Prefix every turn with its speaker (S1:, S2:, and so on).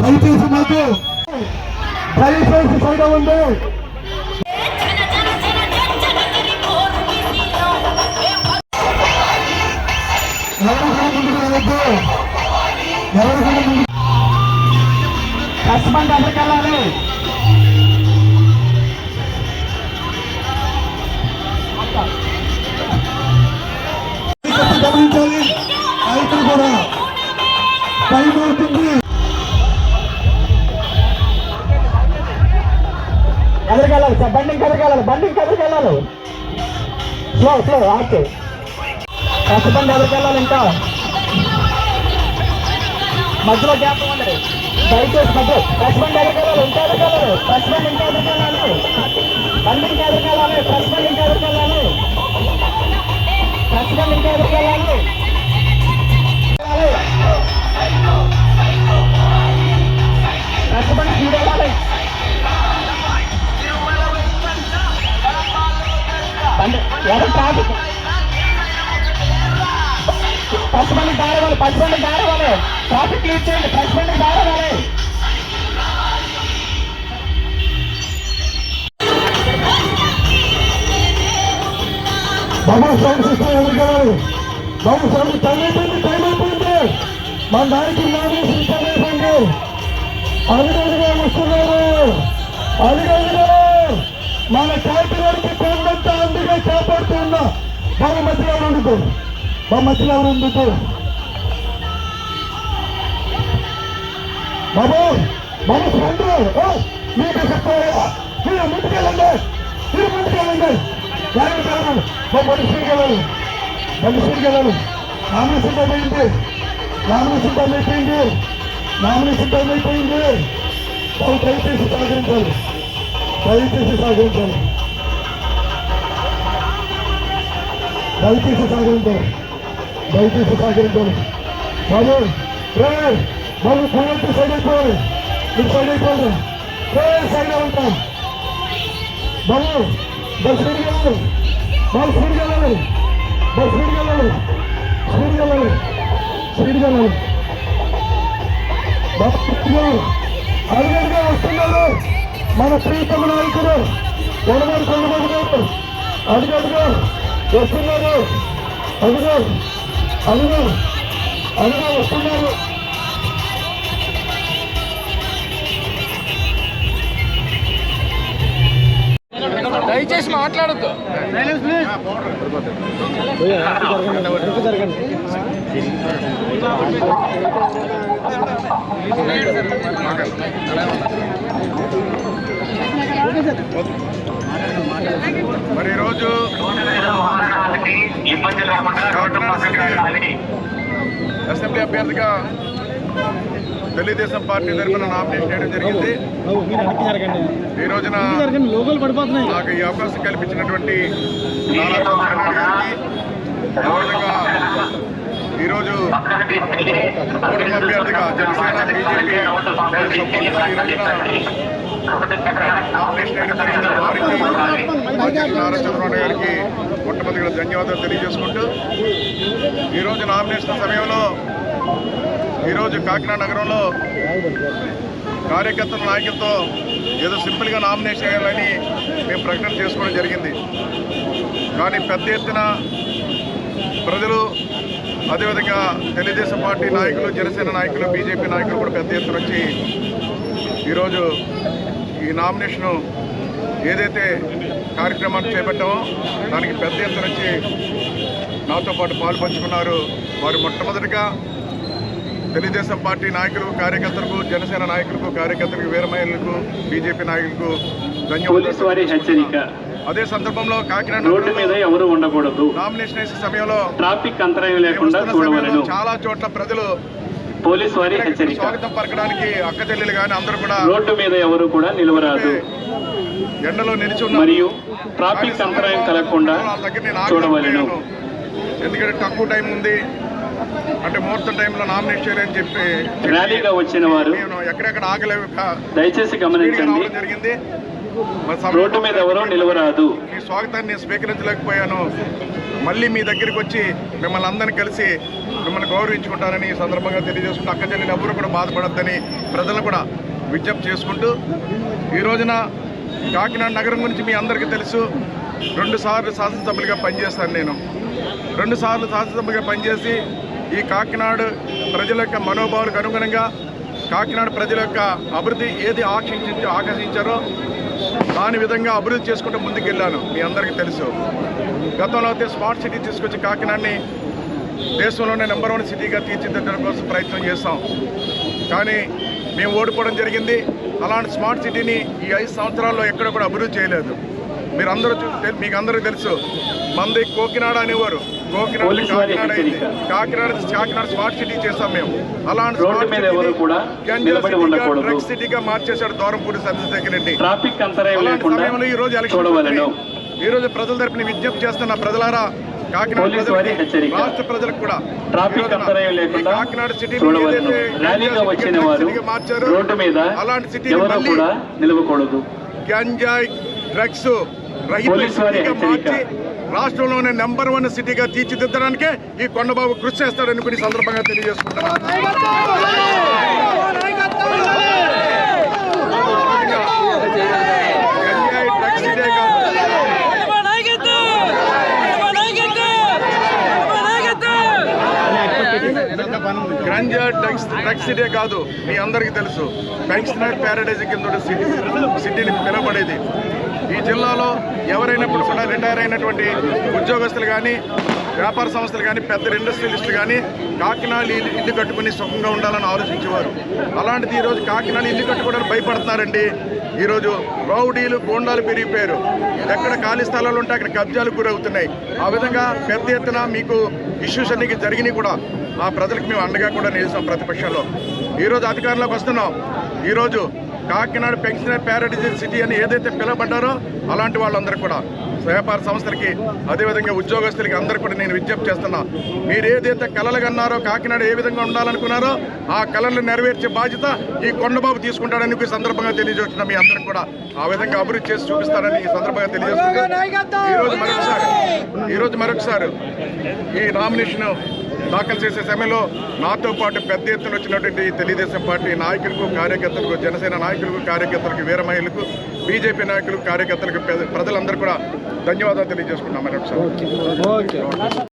S1: దయచేసి మాకు దయచేసి సైడ్ ఉంది ఎవరు ముందుకు కష్టపడి బండి ఎదరికెళ్ళాలి బండి ఎదరికెళ్ళాలి స్లో స్లో ఆకే కష్టపడి ఎదరికెళ్ళాలి ఇంకా. మధ్యలో గ్యాప్ ఉండదు దయచేసి మధ్య కష్టపడి ఎదరికెళ్ళాలి ఇంకా ఎదరికెళ్ళాలి కష్టపడి ఇంకా ఎదరికెళ్ళాలి బండి ఇంకా ఎదరికెళ్ళాలి కష్టపడి ఇంకా ఎదరికెళ్ళాలి కష్టపడి ఇంకా ఎదరికెళ్ళాలి కష్టపడి చూడాలి ఎవరు ట్రాఫిక్? పచ్చిబండి దారవాలి పసుపండి దారవాలి ట్రాఫిక్ లీడ్ చేయండి పసుపండి దారవాలి బాబు సౌండ్ సిస్టమ్ ఎదుర్కోవాలి బాబు సౌండ్ టైం అయిపోయింది టైం అయిపోయింది. మన దానికి నాలుగు సిస్టమ్ అయిపోయింది. అడుగడుగా వస్తున్నారు. అడుగడుగా మన మధ్యలో ఎవరు ఉండదు బాబు మధ్యలో బాబు బాబు ఫ్రెండ్ మీకు చెప్తారా మీరు ముందుకెళ్ళండి మీరు ముందుకెళ్ళండి ఎవరికి వెళ్ళండి బాబు మనిషికి వెళ్ళాలి మనిషికి వెళ్ళాలి నామినేషన్ టైం అయింది నామినేషన్ టైం అయిపోయింది. నామినేషన్ టైం అయిపోయింది. బాబు దయచేసి సహకరించాలి. దయచేసి సహకరించాలి. దయచేసి సహకరించాలి దయచేసి సహకరించాలి బాబు రే బాబు ఫోన్ సైడ్ అయిపోవాలి మీరు సైడ్ అయిపోవాలి రే సైడ్ ఉంటాం బాబు బస్ స్పీడ్కి వెళ్ళాలి బాబు స్పీడ్కి వెళ్ళాలి బస్ స్పీడ్కి వెళ్ళాలి స్పీడ్కి వెళ్ళాలి స్పీడ్కి వెళ్ళాలి బాబు అడుగడుగా వస్తున్నారు మన ప్రీతమ నాయకుడు వనవారి కొండబాబు గారు అడుగడుగా వస్తున్నారు అడుగు అడుగు అడుగు వస్తున్నారు.
S2: దయచేసి మాట్లాడద్దు.
S3: మరి ఈరోజు
S4: ఇబ్బంది లేకుండా రోడ్డు పక్కన వెళ్ళాలి
S3: అసెంబ్లీ అభ్యర్థిగా తెలుగుదేశం పార్టీ తరఫున నామినేషన్ చేయడం జరిగింది. ఈ రోజున నాకు ఈ అవకాశం కల్పించినటువంటి నారా చంద్రబాబు నాయుడు గారికి అదేవిధంగా ఈరోజు కూటమి అభ్యర్థిగా జనసేన బీజేపీ వారి నామినేషన్ జరిగిన గారికి మొట్టమొదటిగా ధన్యవాదాలు తెలియజేసుకుంటూ ఈరోజు నామినేషన్ సమయంలో ఈరోజు కాకినాడ నగరంలో కార్యకర్తల నాయకులతో ఏదో సింపుల్గా నామినేషన్ చేయాలని మేము ప్రకటన చేసుకోవడం జరిగింది. కానీ పెద్ద ఎత్తున ప్రజలు అదేవిధంగా తెలుగుదేశం పార్టీ నాయకులు జనసేన నాయకులు బీజేపీ నాయకులు కూడా పెద్ద ఎత్తున వచ్చి ఈరోజు ఈ నామినేషను ఏదైతే కార్యక్రమాన్ని చేపట్టామో దానికి పెద్ద ఎత్తున వచ్చి నాతో పాటు పాలు పంచుకున్నారు వారు మొట్టమొదటిగా తెలుగుదేశం పార్టీ నాయకులు కార్యకర్తలకు జనసేన నాయకులకు కార్యకర్తలకు వీర మహిళలకు బీజేపీ నాయకులకు ధన్యవాదాలు అదే సందర్భంలో కాకినాడ
S5: రోడ్డు మీద ఎవరు ఉండకూడదు.
S3: నామినేషన్ వేసే సమయంలో
S5: ట్రాఫిక్ అంతరాయం లేకుండా
S3: చాలా చోట్ల ప్రజలు
S5: పోలీసు వారి హెచ్చరిక.
S3: స్వాగతం పలకడానికి అక్క చెల్లెలు కానీ అందరూ కూడా
S5: రోడ్డు మీద ఎవరు కూడా నిలవరాదు.
S3: ఎండలో నిలిచి
S5: మరియు ట్రాఫిక్ అంతరాయం కలగకుండా చూడవలను.
S3: ఎందుకంటే తక్కువ టైం ఉంది. అంటే ముహూర్తం టైంలో నామినేట్ చేయాలని చెప్పి
S5: ర్యాలీగా వచ్చిన వారు
S3: ఎక్కడెక్కడ ఆగలేక
S5: దయచేసి గమనించండి.
S3: జరిగింది.
S5: రోడ్డు మీద ఎవరో నిలవరాదు.
S3: మీ స్వాగతాన్ని నేను స్వీకరించలేకపోయాను. మళ్ళీ మీ దగ్గరికి వచ్చి మిమ్మల్ని అందరిని కలిసి మిమ్మల్ని గౌరవించుకుంటానని ఈ సందర్భంగా తెలియజేసుకుంటూ అక్క చెల్లెలు ఎవరు కూడా బాధపడద్దని ప్రజలను కూడా విజ్ఞప్తి చేసుకుంటూ ఈ రోజున కాకినాడ నగరం గురించి మీ అందరికీ తెలుసు. రెండు సార్లు శాసనసభ్యులుగా పనిచేస్తాను నేను. రెండు సార్లు శాసనసభ్యులుగా పనిచేసి ఈ కాకినాడ ప్రజల యొక్క మనోభావాలకు అనుగుణంగా కాకినాడ ప్రజల యొక్క అభివృద్ధి ఏది ఆకర్షించి ఆకర్షించారో దాని విధంగా అభివృద్ధి చేసుకుంటూ ముందుకెళ్ళాను. మీ అందరికీ తెలుసు. గతంలో అయితే స్మార్ట్ సిటీ తీసుకొచ్చి కాకినాడని దేశంలోనే నెంబర్ వన్ సిటీగా తీర్చిదిద్దడం కోసం ప్రయత్నం చేస్తాం కానీ మేము ఓడిపోవడం జరిగింది. అలాంటి స్మార్ట్ సిటీని ఈ ఐదు సంవత్సరాల్లో ఎక్కడ కూడా అభివృద్ధి చేయలేదు. మీరు అందరూ మీకు అందరికీ తెలుసు మంది కోకినాడ అనేవారు. కోకినాడ కాకినాడ అయింది. కాకినాడ కాకినాడ స్మార్ట్ సిటీ చేస్తాం మేము. అలాంటి
S5: నిలబడి
S3: సిటీగా, మార్చేశాడు దూరంపూడి సత్యశేఖర్ రెడ్డి అలాంటి సమయంలో ఈ రోజు ఎలక్షన్. ఈ రోజు ప్రజల తరపున విజ్ఞప్తి చేస్తున్న ప్రజలారా కాకినాడ ప్రజలకి. రాష్ట్ర ప్రజలకు కూడా
S5: ట్రాఫిక్ అంతరాయం లేకుండా
S3: కాకినాడ ఏదైతే
S5: ర్యాలీగా వచ్చిన వారు రోడ్డు మీద
S3: అలాంటి మళ్ళీ
S5: కూడా నిలవకూడదు.
S3: గంజాయి డ్రగ్స్ రహిత
S5: వారి
S3: సిటీగా. మార్చి రాష్ట్రంలోనే నెంబర్ వన్ సిటీగా తీర్చిదిద్దడానికే ఈ కొండబాబు కృషి చేస్తాడని కొన్ని సందర్భంగా తెలియజేసుకుంటున్నాను గంజాయి డ్రగ్స్ సిటీ కాదు గ్రంజా డ్రగ్స్ డ్రగ్స్ సిటీ కాదు మీ అందరికీ తెలుసు. పెన్షనర్ ప్యారడైజ్ కింద సిటీ సిటీని పిలబడేది ఈ జిల్లాలో ఎవరైనప్పుడు కూడా రిటైర్ అయినటువంటి ఉద్యోగస్తులు కానీ వ్యాపార సంస్థలు కానీ పెద్ద ఇండస్ట్రియలిస్టులు కానీ కాకినాడ ఇల్లు ఇల్లు కట్టుకుని సుఖంగా ఉండాలని ఆలోచించేవారు. అలాంటిది ఈరోజు కాకినాడ ఇల్లు కట్టుకోవడానికి భయపడుతున్నారండి. ఈరోజు రౌడీలు గోండాలు పెరిగిపోయారు. ఎక్కడ ఖాళీ స్థలాలు ఉంటే అక్కడ కబ్జాలు గురవుతున్నాయి. ఆ విధంగా పెద్ద ఎత్తున మీకు ఇష్యూస్ అన్నీ జరిగినాయి కూడా. ఆ ప్రజలకు మేము అండగా కూడా నిలిచాం ప్రతిపక్షంలో. ఈరోజు అధికారంలోకి వస్తున్నాం. ఈరోజు కాకినాడ పెన్షనర్ ప్యారడైజ్ సిటీ అని ఏదైతే పిలువబడ్డారో అలాంటి వాళ్ళందరూ కూడా. వ్యాపార సంస్థలకి అదేవిధంగా ఉద్యోగస్తులకి అందరూ కూడా నేను విజ్ఞప్తి చేస్తున్నా. మీరు ఏదైతే కలలు కన్నారో కాకినాడ ఏ విధంగా ఉండాలనుకున్నారో ఆ కళలను నెరవేర్చే బాధ్యత ఈ కొండబాబు తీసుకుంటాడని ఈ సందర్భంగా తెలియజేస్తున్నా మీ అందరికి కూడా. ఆ విధంగా అభివృద్ధి చేసి చూపిస్తారని ఈ సందర్భంగా తెలియజేస్తున్నా. ఈరోజు మరొకసారి ఈరోజు మరొకసారి ఈ నామినేషన్ దాఖలు చేసే సమయంలో నాతో పాటు పెద్ద ఎత్తున వచ్చినటువంటి తెలుగుదేశం పార్టీ నాయకులకు కార్యకర్తలకు జనసేన నాయకులకు కార్యకర్తలకు వీర మహిళలకు బీజేపీ నాయకులకు కార్యకర్తలకు ప్రజలందరూ కూడా ధన్యవాదాలు తెలియజేసుకున్నాం మరొకసారి